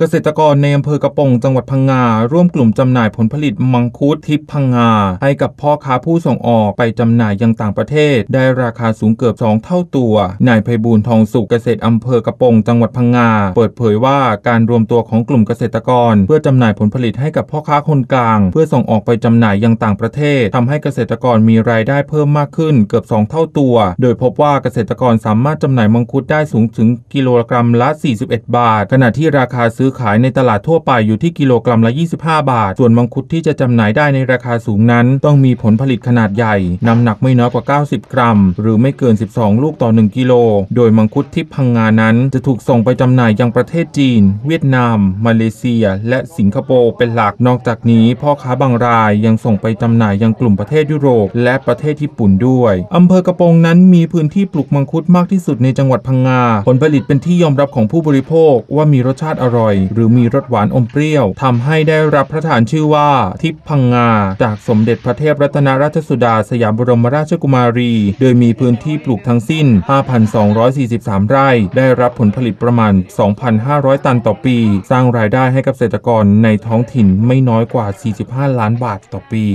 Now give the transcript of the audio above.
เกษตรกรในอำเภอกระปงจังหวัดพังงา ร่วมกลุ่มจำหน่ายผลผลิตมังคุดทิพพังงา ให้กับพ่อค้าผู้ส่งออกไปจำหน่ายยังต่างประเทศ ได้ราคาสูงเกือบ 2 เท่าตัว นายไพบูลทองสุขเกษตรอำเภอกระปงจังหวัดพังงา เปิดเผยว่าการรวมตัวของกลุ่มเกษตรกร เพื่อจำหน่ายผลผลิตให้กับพ่อค้าคนกลาง เพื่อส่งออกไปจำหน่ายยังต่างประเทศทำให้เกษตรกรมีรายได้เพิ่มมากขึ้นเกือบ 2 เท่าตัว โดยพบว่าเกษตรกรสามารถจำหน่ายมังคุดได้สูงถึงกิโลกรัมละ 41 บาท ขณะที่ราคาซื้อขายในตลาดทั่วไปอยู่ที่กิโลกรัมละ 25 บาท ส่วนมังคุดที่จะจำหน่ายได้ในราคาสูงนั้น ต้องมีผลผลิตขนาดใหญ่น้ำหนักไม่น้อยกว่า 90 กรัม หรือไม่เกิน 12 ลูกต่อ 1 กิโล โดยมังคุดที่พังงานั้น จะถูกส่งไปจำหน่ายยังประเทศจีน เวียดนาม มาเลเซีย และสิงคโปร์เป็นหลักนอกจากนี้ พ่อค้าบางรายยังส่งไปจำหน่ายยังกลุ่มประเทศยุโรป และประเทศญี่ปุ่นด้วยอำเภอกระโปรงนั้นมีพื้นที่ปลูกมังคุดมากที่สุดในจังหวัดพังงาผลผลิตเป็นที่ยอมรับของผู้บริโภคว่ามีรสชาติอร่อยหรือมีรสหวานอมเปรี้ยวทำให้ได้รับพระฐานชื่อว่าทิพพังงา จากสมเด็จพระเทพรัตนราชสุดาสยามบรมราชกุมารี โดยมีพื้นที่ปลูกทั้งสิ้น 5,243 ไร่ ได้รับผลผลิตประมาณ 2,500 ตันต่อปี สร้างรายได้ให้กับเกษตรกรในท้องถิ่นไม่น้อยกว่า 45 ล้านบาทต่อปี